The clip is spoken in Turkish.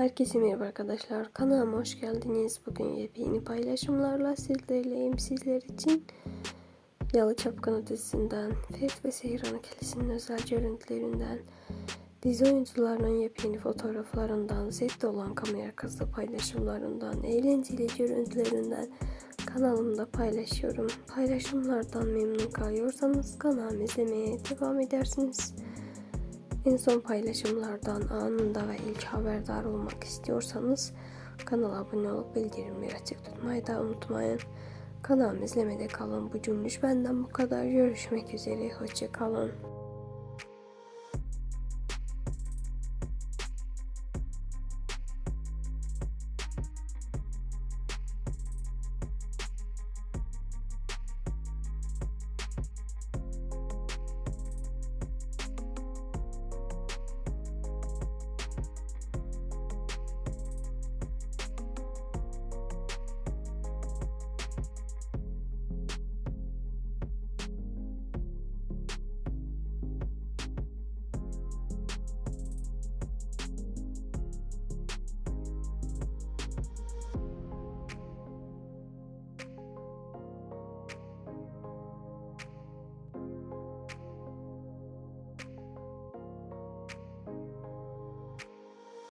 Herkese merhaba arkadaşlar. Kanalıma hoş geldiniz. Bugün yepyeni paylaşımlarla sizlerleyim. Sizler için Yalı Çapkını dizisinden, Ferit ve Seyran ikilisinin özel görüntülerinden, dizi oyuncularının yepyeni fotoğraflarından, sette olan kamera kazı paylaşımlarından, eğlenceli görüntülerinden kanalımda paylaşıyorum. Paylaşımlardan memnun kalıyorsanız kanalımı izlemeye devam edersiniz. En son paylaşımlardan anında ve ilk haberdar olmak istiyorsanız kanala abone olup bildirimleri açık tutmayı da unutmayın. Kanalımı izlemede kalın. Bu cümleş benden bu kadar. Görüşmek üzere. Hoşça kalın.